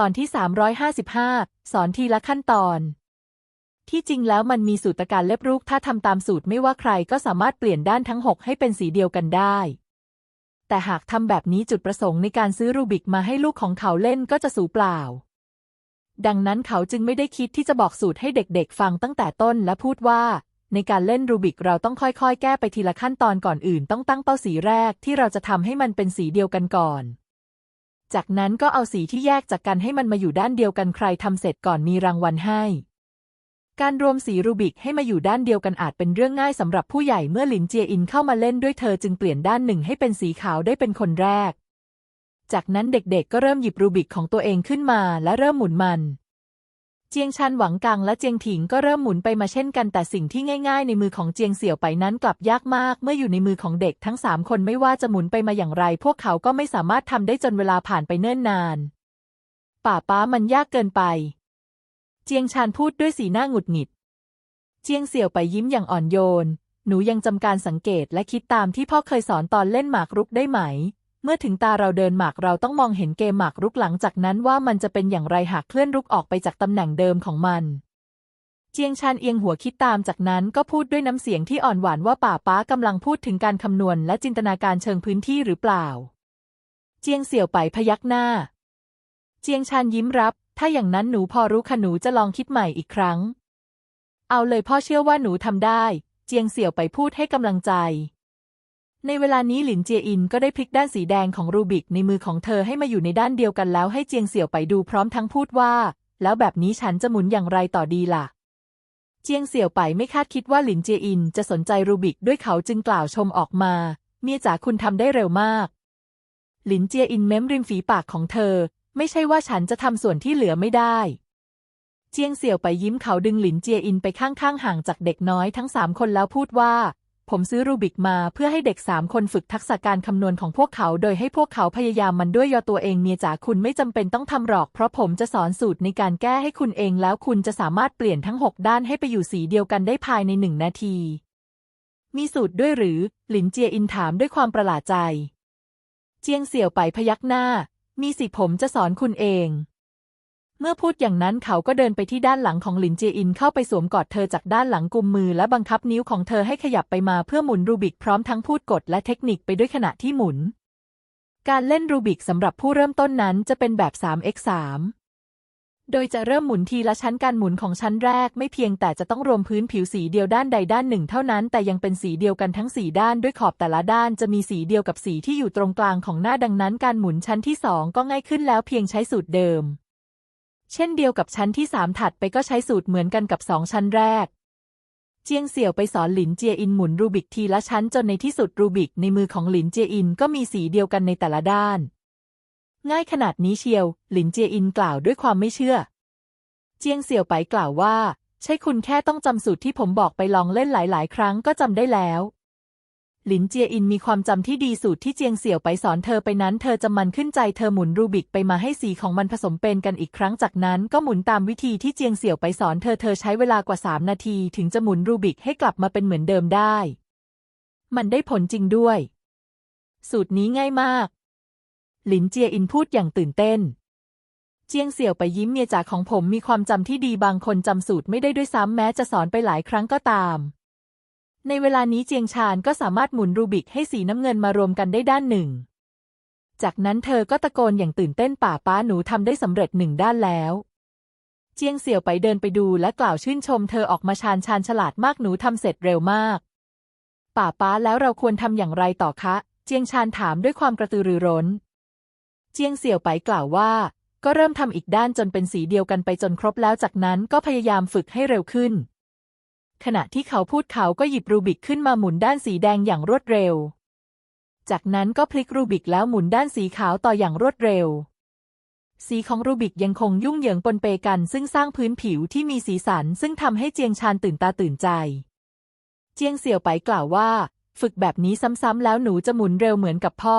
ตอนที่ 355 สอนทีละขั้นตอน ที่จริงแล้วมันมีสูตรการเล็บรูปถ้าทำตามสูตรไม่ว่าใครก็สามารถเปลี่ยนด้านทั้ง 6 ให้เป็นสีเดียวกันได้ แต่หากทำแบบนี้จุดประสงค์ในการซื้อรูบิกมาให้ลูกของเขาเล่นก็จะสูญเปล่า ดังนั้นเขาจึงไม่ได้คิดที่จะบอกสูตรให้เด็กๆ ฟังตั้งแต่ต้นและพูดว่าในการเล่นรูบิกเราต้องค่อยๆ แก้ไปทีละขั้นตอนก่อนอื่น ต้องตั้งเป้าสีแรกที่เราจะทำให้มันเป็นสีเดียวกันก่อน จากนั้นก็เอาสีที่แยกจากกันให้มันมาอยู่ด้านเดียวกันใครทำเสร็จก่อนมีรางวัลให้ การรวมสีรูบิกให้มาอยู่ด้านเดียวกันอาจเป็นเรื่องง่ายสำหรับผู้ใหญ่เมื่อหลินเจียอินเข้ามาเล่นด้วยเธอจึงเปลี่ยนด้านหนึ่งให้เป็นสีขาวได้เป็นคนแรก จากนั้นเด็กๆ ก็เริ่มหยิบรูบิกของตัวเองขึ้นมาและเริ่มหมุนมัน เจียงชันหวังกังและเจียงถิงก็เริ่มหมุนไปมาเช่นกันแต่สิ่งที่ง่ายๆ ในมือของเจียงเสี่ยวไปนั้นกลับยากมาก เมื่ออยู่ในมือของเด็กทั้งสามคนไม่ว่าจะหมุนไปมาอย่างไร พวกเขาก็ไม่สามารถทำได้จนเวลาผ่านไปเนิ่นนาน ป่าป้ามันยากเกินไป เจียงชานพูดด้วยสีหน้าหงุดหงิด เจียงเสี่ยวไปยิ้มอย่างอ่อนโยน หนูยังจำการสังเกตและคิดตามที่พ่อเคยสอนตอนเล่นหมากรุกได้ไหม เมื่อถึงตาเราเดินหมากเราต้องมองเห็นเกมหมากรุกหลังจากนั้นว่ามันจะเป็นอย่างไรหากเคลื่อนรุกออกไปจากตำแหน่งเดิมของมัน เจียงชานเอียงหัวคิดตามจากนั้นก็พูดด้วยน้ำเสียงที่อ่อนหวานว่าป่าป้ากำลังพูดถึงการคำนวณและจินตนาการเชิงพื้นที่หรือเปล่า เจียงเสี่ยวไปพยักหน้า เจียงชานยิ้มรับ ถ้าอย่างนั้นหนูพอรู้ค่ะหนูจะลองคิดใหม่อีกครั้ง เอาเลยพ่อเชื่อว่าหนูทำได้ เจียงเสี่ยวไปพูดให้กำลังใจ ในเวลานี้หลินเจียอินก็ได้พลิกด้านสีแดงของรูบิกในมือของเธอให้มาอยู่ในด้านเดียวกันแล้วให้เจียงเสี่ยวไปดูพร้อมทั้งพูดว่า แล้วแบบนี้ฉันจะหมุนอย่างไรต่อดีล่ะ เจียงเสี่ยวไปไม่คาดคิดว่าหลินเจียอินจะสนใจรูบิกด้วยเขาจึงกล่าวชมออกมา เมียจ๋าคุณทำได้เร็วมาก หลินเจียอินเม้มริมฝีปากของเธอ ไม่ใช่ว่าฉันจะทำส่วนที่เหลือไม่ได้ เจียงเสี่ยวไปยิ้มเขาดึงหลินเจียอินไปข้างๆห่างจากเด็กน้อยทั้งสามคนแล้วพูดว่า ผมซื้อรูบิกมาเพื่อให้เด็กสามคนฝึกทักษะการคำนวณของพวกเขา โดยให้พวกเขาพยายามมันด้วยยอตัวเองเมียจ๋าคุณไม่จำเป็นต้องทำหรอก เพราะผมจะสอนสูตรในการแก้ให้คุณเองแล้วคุณจะสามารถเปลี่ยนทั้งหกด้านให้ไปอยู่สีเดียวกันได้ภายในหนึ่งนาที มีสูตรด้วยหรือ หลินเจียอินถามด้วยความประหลาดใจ เจียงเสี่ยวไปพยักหน้า มีสิผมจะสอนคุณเอง เมื่อพูดอย่างนั้นเขาก็เดินไปที่ด้านหลังของหลินเจียอินเข้าไปสวมกอดเธอจากด้านหลังกุมมือและบังคับนิ้วของเธอให้ขยับไปมาเพื่อหมุนรูบิกพร้อมทั้งพูดกฎและเทคนิคไปด้วยขณะที่หมุน การเล่นรูบิกสำหรับผู้เริ่มต้นนั้นจะเป็นแบบ 3x3 โดยจะเริ่มหมุนทีละชั้นการหมุนของชั้นแรกไม่เพียงแต่จะต้องรวมพื้นผิวสีเดียวด้านใดด้านหนึ่งเท่านั้นแต่ยังเป็นสีเดียวกันทั้งสีด้านด้วยขอบแต่ละด้านจะมีสีเดียวกับสีที่อยู่ตรงกลางของหน้าดังนั้นการหมุนชั้นที่สองก็ง่ายขึ้นแล้วเพียงใช้สูตรเดิม เช่นเดียวกับชั้นที่สามถัดไปก็ใช้สูตรเหมือนกันกับสองชั้นแรก เจียงเสี่ยวไปสอนหลินเจียอินหมุนรูบิกทีละชั้นจนในที่สุดรูบิกในมือของหลินเจียอินก็มีสีเดียวกันในแต่ละด้าน ง่ายขนาดนี้เชียว หลินเจียอินกล่าวด้วยความไม่เชื่อ เจียงเสี่ยวไปกล่าวว่า ใช่คุณแค่ต้องจำสูตรที่ผมบอกไปลองเล่นหลาย ๆ ครั้งก็จำได้แล้ว หลินเจียอินมีความจำที่ดีสูตรที่เจียงเสี่ยวไปสอนเธอไปนั้นเธอจำมันขึ้นใจเธอหมุนรูบิกไปมาให้สีของมันผสมเป็นกันอีกครั้งจากนั้นก็หมุนตามวิธีที่เจียงเสี่ยวไปสอนเธอเธอใช้เวลากว่าสามนาทีถึงจะหมุนรูบิกให้กลับมาเป็นเหมือนเดิมได้ มันได้ผลจริงด้วย สูตรนี้ง่ายมาก หลินเจียอินพูดอย่างตื่นเต้น เจียงเสี่ยวไปยิ้มเมียจ๋าของผมมีความจำที่ดีบางคนจำสูตรไม่ได้ด้วยซ้ำแม้จะสอนไปหลายครั้งก็ตาม ในเวลานี้เจียงชานก็สามารถหมุนรูบิกให้สีน้ำเงินมารวมกันได้ด้านหนึ่ง จากนั้นเธอก็ตะโกนอย่างตื่นเต้นป่าป้าหนูทำได้สำเร็จหนึ่งด้านแล้ว เจียงเสี่ยวไปเดินไปดูและกล่าวชื่นชมเธอออกมาชานชานฉลาดมากหนูทำเสร็จเร็วมาก ป่าป้าแล้วเราควรทำอย่างไรต่อคะ เจียงชานถามด้วยความกระตือรือร้น เจียงเสี่ยวไปกล่าวว่า ก็เริ่มทำอีกด้านจนเป็นสีเดียวกันไปจนครบแล้วจากนั้นก็พยายามฝึกให้เร็วขึ้น ขณะที่เขาพูดเขาก็หยิบรูบิกขึ้นมาหมุนด้านสีแดงอย่างรวดเร็ว จากนั้นก็พลิกรูบิกแล้วหมุนด้านสีขาวต่ออย่างรวดเร็ว สีของรูบิกยังคงยุ่งเหยิงปนเปกัน ซึ่งสร้างพื้นผิวที่มีสีสัน ซึ่งทำให้เจียงชานตื่นตาตื่นใจ เจียงเสี่ยวไปกล่าวว่า ฝึกแบบนี้ซ้ำๆแล้วหนูจะหมุนเร็วเหมือนกับพ่อ